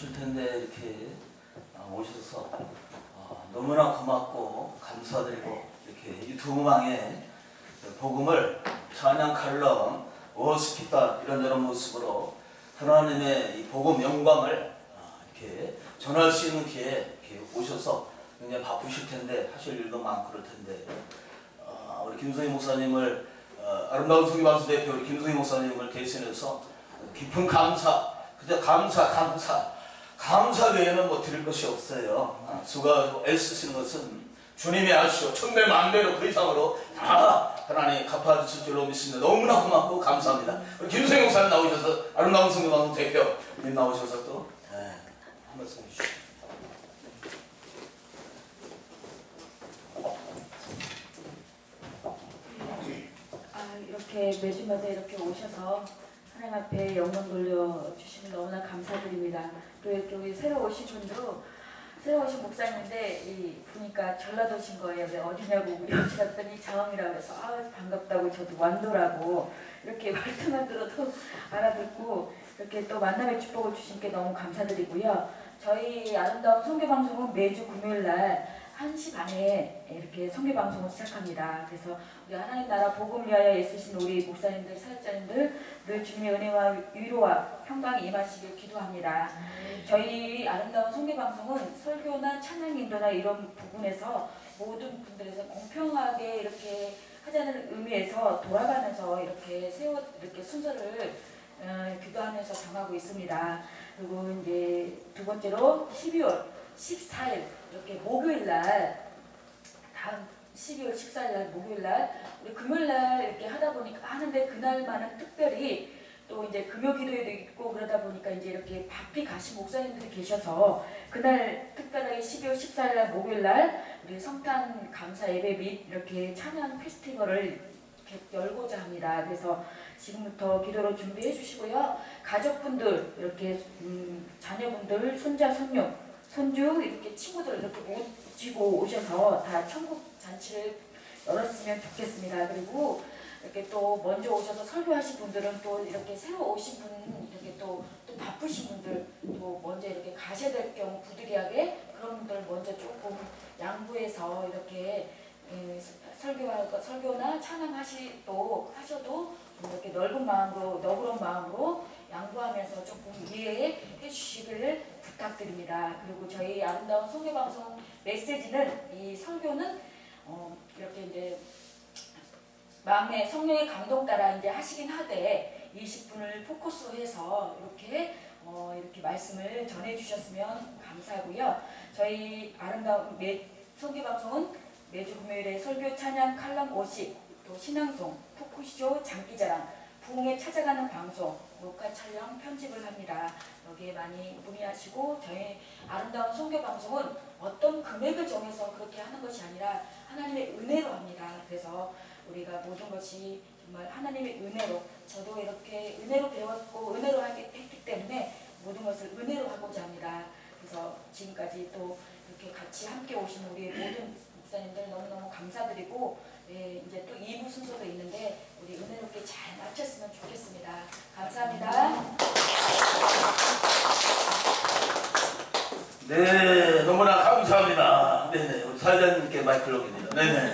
바쁘실 텐데 이렇게 어, 오셔서 어, 너무나 고맙고 감사드리고 이렇게 유튜브망에 복음을 찬양 칼럼 워스피다 이런저런 모습으로 하나님의 이 복음 영광을 어, 이렇게 전할 수 있는 기회에 이렇게 오셔서 굉장히 바쁘실 텐데 하실 일도 많고 그럴 텐데 어, 우리 김성희 목사님을 어, 아름다운 성기방수 대표 우리 김성희 목사님을 대신해서 깊은 감사 그저 감사 감사 감사 외에는 뭐 드릴 것이 없어요. 아, 수고 애쓰시는 것은 주님이 아시오 천배 만배로 그 이상으로 다 하나님 갚아주실 줄로 믿습니다. 너무나 고맙고 감사합니다. 우리 김성희 목사님 나오셔서 아름다운 성경방송 대표 님 나오셔서 또 네, 한 말씀 해주시죠. 아, 이렇게 매주마다 이렇게 오셔서 하나님 앞에 영광 돌려주시면 너무나 감사드립니다. 또 우리 새로 오신 분도 새로 오신 목사님인데 이 보니까 전라도신 거예요. 왜 어디냐고 갔더니 자왕이라고 해서 아 반갑다고 저도 완도라고 이렇게 말투만 들어도 알아듣고 이렇게 또 만남의 축복을 주신 게 너무 감사드리고요. 저희 아름다운 성교 방송은 매주 금요일 날 1시 반에 이렇게 성교 방송을 시작합니다. 그래서 우리 하나님 나라 복음 위하여 애쓰신 우리 목사님들, 사역자님들 늘 주님의 은혜와 위로와 평강이 임하시길 기도합니다. 저희 아름다운 성교 방송은 설교나 찬양 인도나 이런 부분에서 모든 분들에서 공평하게 이렇게 하자는 의미에서 돌아가면서 이렇게 세워 이렇게 순서를 어, 기도하면서 정하고 있습니다. 그리고 이제 두 번째로 12월 14일 이렇게 목요일 날 다음 12월 14일 날 목요일 날 우리 금요일 날 이렇게 하다 보니까 하는데 그날만은 특별히 또 이제 금요 기도회도 있고 그러다 보니까 이제 이렇게 바삐 가신 목사님들이 계셔서 그날 특별하게 12월 14일 날 목요일 날 우리 성탄 감사 예배 및 이렇게 찬양 페스티벌을 열고자 합니다. 그래서 지금부터 기도로 준비해 주시고요. 가족분들 이렇게 음, 자녀분들 손자 손녀 손주 친구들 이렇게 모시고 오셔서 다 천국 잔치를 열었으면 좋겠습니다. 그리고 이렇게 또 먼저 오셔서 설교하신 분들은 또 이렇게 새로 오신 분 이렇게 또, 또 바쁘신 분들 또 먼저 이렇게 가셔야 될 경우 부득이하게 그런 분들 먼저 조금 양보해서 이렇게 예, 설교하 설교나 찬양하시 또 하셔도 이렇게 넓은 마음으로 너그러운 마음으로 양보하면서 조금 이해해 주시기를 부탁드립니다. 그리고 저희 아름다운 성교 방송 메시지는 이 설교는 어, 이렇게 이제 마음의 성령의 감동 따라 이제 하시긴 하되 20분을 포커스로 해서 이렇게 어, 이렇게 말씀을 전해 주셨으면 감사하고요. 저희 아름다운 매, 성교 방송은 매주 금요일에 설교 찬양 칼럼 50, 또 신앙송, 토크쇼, 장기자랑, 부흥에 찾아가는 방송, 녹화 촬영, 편집을 합니다. 여기에 많이 문의하시고 저희 아름다운 성교 방송은 어떤 금액을 정해서 그렇게 하는 것이 아니라 하나님의 은혜로 합니다. 그래서 우리가 모든 것이 정말 하나님의 은혜로 저도 이렇게 은혜로 배웠고 은혜로 하기 했기 때문에 모든 것을 은혜로 하고자 합니다. 그래서 지금까지 또 이렇게 같이 함께 오신 우리 모든 목사님들 너무너무 감사드리고 예, 이제 또 2부 순서도 있는데 우리 은혜롭게 잘 마쳤으면 좋겠습니다. 감사합니다. 네, 너무나 감사합니다. 네네, 사회자님께 마이크를 넘깁니다. 네네.